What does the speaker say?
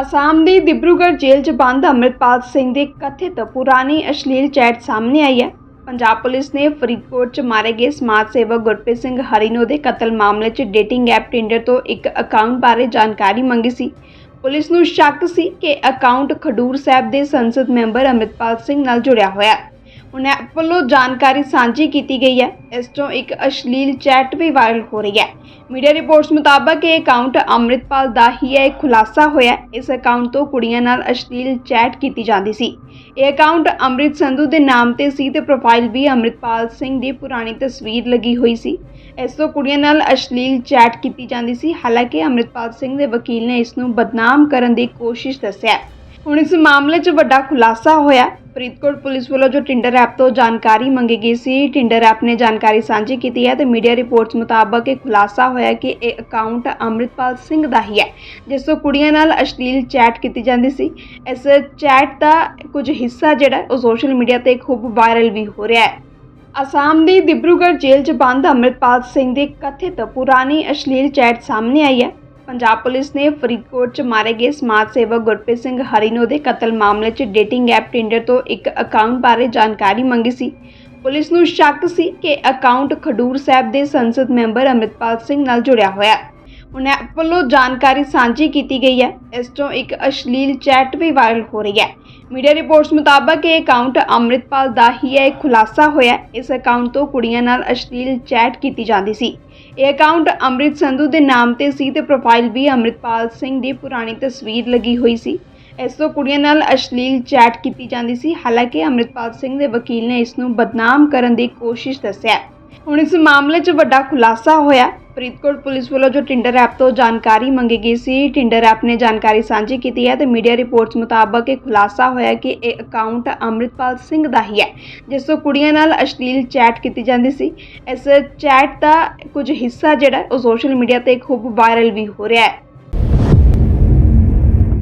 ਅਸਾਮ ਦੀ ਦਿਬਰੂਗੜ੍ਹ ਜੇਲ੍ਹ 'ਚ ਬੰਦ ਅੰਮ੍ਰਿਤਪਾਲ ਸਿੰਘ ਦੇ ਕਥਿਤ ਪੁਰਾਣੀ ਅਸ਼ਲੀਲ ਚੈਟ ਸਾਹਮਣੇ ਆਈ ਹੈ। ਪੰਜਾਬ ਪੁਲਿਸ ਨੇ ਫਰੀਦਕੋਟ 'ਚ ਮਾਰੇ ਗਏ ਸਮਾਜ ਸੇਵਕ ਗੁਰਪ੍ਰੀਤ ਸਿੰਘ ਹਰੀਨੋ ਦੇ ਕਤਲ ਮਾਮਲੇ 'ਚ ਡੇਟਿੰਗ ਐਪ ਟਿੰਡਰ ਤੋਂ ਇੱਕ ਅਕਾਊਂਟ ਬਾਰੇ ਜਾਣਕਾਰੀ ਮੰਗੀ ਸੀ। ਪੁਲਿਸ ਨੂੰ ਸ਼ੱਕ ਸੀ ਕਿ ਅਕਾਊਂਟ ਖਡੂਰ ਸਾਹਿਬ ਦੇ ਸੰਸਦ ਮੈਂਬਰ ਅੰਮ੍ਰਿਤਪਾਲ ਸਿੰਘ ਨਾਲ ਜੁੜਿਆ ਹੋਇਆ ਹੈ। ਹੁਣ ਵੱਲੋਂ ਜਾਣਕਾਰੀ ਸਾਂਝੀ ਕੀਤੀ ਗਈ ਹੈ ਇਸ ਤੋਂ ਇੱਕ ਅਸ਼ਲੀਲ ਚੈਟ ਵੀ ਵਾਇਰਲ ਹੋ ਰਹੀ ਹੈ ਮੀਡੀਆ ਰਿਪੋਰਟਸ ਮੁਤਾਬਕ ਇਹ ਅਕਾਊਂਟ ਅੰਮ੍ਰਿਤਪਾਲ ਦਾ ਹੀ ਹੈ ਇਹ ਖੁਲਾਸਾ ਹੋਇਆ ਇਸ ਅਕਾਊਂਟ ਤੋਂ ਕੁੜੀਆਂ ਨਾਲ ਅਸ਼ਲੀਲ ਚੈਟ ਕੀਤੀ ਜਾਂਦੀ ਸੀ ਇਹ ਅਕਾਊਂਟ ਅੰਮ੍ਰਿਤ ਸੰਧੂ ਦੇ ਨਾਮ ਤੇ ਸੀ ਤੇ ਪ੍ਰੋਫਾਈਲ ਵੀ ਅੰਮ੍ਰਿਤਪਾਲ ਸਿੰਘ ਦੀ ਪੁਰਾਣੀ ਤਸਵੀਰ ਲੱਗੀ ਹੋਈ ਸੀ ਇਸ ਤੋਂ ਕੁੜੀਆਂ ਨਾਲ ਅਸ਼ਲੀਲ ਚੈਟ ਕੀਤੀ ਜਾਂਦੀ ਸੀ ਹਾਲਾਂਕਿ ਅੰਮ੍ਰਿਤਪਾਲ ਸਿੰਘ ਦੇ ਵਕੀਲ ਨੇ ਇਸ ਨੂੰ ਬਦਨਾਮ ਕਰਨ ਦੀ ਕੋਸ਼ਿਸ਼ ਦੱਸਿਆ ਹੁਣ ਇਸ ਮਾਮਲੇ 'ਚ ਵੱਡਾ ਖੁਲਾਸਾ ਹੋਇਆ ਫਰੀਦਕੋਟ ਪੁਲਿਸ ਵੱਲੋਂ ਜੋ ਟਿੰਡਰ ਐਪ ਤੋਂ ਜਾਣਕਾਰੀ ਮੰਗੀ ਗਈ ਸੀ ਟਿੰਡਰ ਐਪ ਨੇ ਜਾਣਕਾਰੀ ਸਾਂਝੀ ਕੀਤੀ ਹੈ ਤੇ ਮੀਡੀਆ ਰਿਪੋਰਟਸ ਮੁਤਾਬਕ ਇਹ ਖੁਲਾਸਾ ਹੋਇਆ ਕਿ ਇਹ ਅਕਾਊਂਟ ਅੰਮ੍ਰਿਤਪਾਲ ਸਿੰਘ ਦਾ ਹੀ ਹੈ, ਜਿਸ ਤੋਂ ਕੁੜੀਆਂ ਨਾਲ ਅਸ਼ਲੀਲ ਚੈਟ ਕੀਤੀ ਜਾਂਦੀ ਸੀ। ਇਸ ਚੈਟ ਦਾ ਕੁਝ ਹਿੱਸਾ ਜਿਹੜਾ, ਉਹ ਸੋਸ਼ਲ ਮੀਡੀਆ ਤੇ ਖੂਬ ਵਾਇਰਲ ਵੀ ਹੋ ਰਿਹਾ ਹੈ। ਅਸਾਮ ਦੀ ਦਿਬਰੂਗੜ੍ਹ ਜੇਲ੍ਹ 'ਚ ਬੰਦ ਅੰਮ੍ਰਿਤਪਾਲ ਸਿੰਘ ਦੇ ਕਥਿਤ ਪੁਰਾਣੀ ਅਸ਼ਲੀਲ ਚੈਟ ਸਾਹਮਣੇ ਆਈ ਹੈ। ਪੰਜਾਬ ਪੁਲਿਸ ਨੇ ਫਰੀਦਕੋਟ 'ਚ ਮਾਰੇ ਗਏ ਸਮਾਜ ਸੇਵਕ ਗੁਰਪ੍ਰੀਤ ਸਿੰਘ ਹਰੀਨੋ ਦੇ ਕਤਲ ਮਾਮਲੇ 'ਚ ਡੇਟਿੰਗ ਐਪ ਟਿੰਡਰ ਤੋਂ ਇੱਕ ਅਕਾਊਂਟ ਬਾਰੇ ਜਾਣਕਾਰੀ ਮੰਗੀ ਸੀ। ਪੁਲਿਸ ਨੂੰ ਸ਼ੱਕ ਸੀ ਕਿ ਅਕਾਊਂਟ ਖਡੂਰ ਸਾਹਿਬ ਦੇ ਸੰਸਦ ਮੈਂਬਰ ਅੰਮ੍ਰਿਤਪਾਲ ਸਿੰਘ ਨਾਲ ਜੁੜਿਆ ਹੋਇਆ। ਹੈ ਹੁਣ ਐਪ ਵੱਲੋਂ ਜਾਣਕਾਰੀ ਸਾਂਝੀ ਕੀਤੀ ਗਈ ਹੈ। ਇਸ ਤੋਂ ਇੱਕ ਅਸ਼ਲੀਲ ਚੈਟ ਵੀ ਵਾਇਰਲ ਹੋ ਰਹੀ ਹੈ। ਮੀਡੀਆ ਰਿਪੋਰਟਸ ਮੁਤਾਬਕ ਇਹ ਅਕਾਊਂਟ ਅੰਮ੍ਰਿਤਪਾਲ ਦਾ ਹੀ ਹੈ। ਇਹ ਖੁਲਾਸਾ ਹੋਇਆ ਇਸ ਅਕਾਊਂਟ ਤੋਂ ਕੁੜੀਆਂ ਨਾਲ ਅਸ਼ਲੀਲ ਚੈਟ ਕੀਤੀ ਜਾਂਦੀ ਸੀ। ਇਹ ਅਕਾਊਂਟ ਅੰਮ੍ਰਿਤ ਸੰਧੂ ਦੇ ਨਾਮ ਤੇ ਸੀ ਤੇ ਪ੍ਰੋਫਾਈਲ ਵੀ ਅੰਮ੍ਰਿਤਪਾਲ ਸਿੰਘ ਦੀ ਪੁਰਾਣੀ ਤਸਵੀਰ ਲੱਗੀ ਹੋਈ ਸੀ। ਇਸ ਤੋਂ ਕੁੜੀਆਂ ਨਾਲ ਅਸ਼ਲੀਲ ਚੈਟ ਕੀਤੀ ਜਾਂਦੀ ਸੀ। ਹਾਲਾਂਕਿ ਅੰਮ੍ਰਿਤਪਾਲ ਸਿੰਘ ਦੇ ਵਕੀਲ ਨੇ ਇਸ ਨੂੰ ਬਦਨਾਮ ਕਰਨ ਦੀ ਕੋਸ਼ਿਸ਼ ਦੱਸਿਆ ਹੁਣ ਇਸ ਮਾਮਲੇ 'ਚ ਵੱਡਾ ਖੁਲਾਸਾ ਹੋਇਆ। ਫਰੀਦਕੋਟ ਪੁਲਿਸ ਵੱਲੋਂ ਜੋ ਟਿੰਡਰ ਐਪ ਤੋਂ ਜਾਣਕਾਰੀ ਮੰਗੀ ਗਈ ਸੀ ਟਿੰਡਰ ਐਪ ਨੇ ਜਾਣਕਾਰੀ ਸਾਂਝੀ ਕੀਤੀ ਹੈ ਤੇ ਮੀਡੀਆ ਰਿਪੋਰਟਸ ਮੁਤਾਬਕ ਇਹ ਖੁਲਾਸਾ ਹੋਇਆ ਕਿ ਇਹ ਅਕਾਊਂਟ ਅੰਮ੍ਰਿਤਪਾਲ ਸਿੰਘ ਦਾ ਹੀ ਹੈ, ਜਿਸ ਤੋਂ ਕੁੜੀਆਂ ਨਾਲ ਅਸ਼ਲੀਲ ਚੈਟ ਕੀਤੀ ਜਾਂਦੀ ਸੀ। ਇਸ ਚੈਟ ਦਾ ਕੁਝ ਹਿੱਸਾ ਜਿਹੜਾ ਉਹ ਸੋਸ਼ਲ ਮੀਡੀਆ ਤੇ ਖੂਬ ਵਾਇਰਲ ਵੀ ਹੋ ਰਿਹਾ ਹੈ।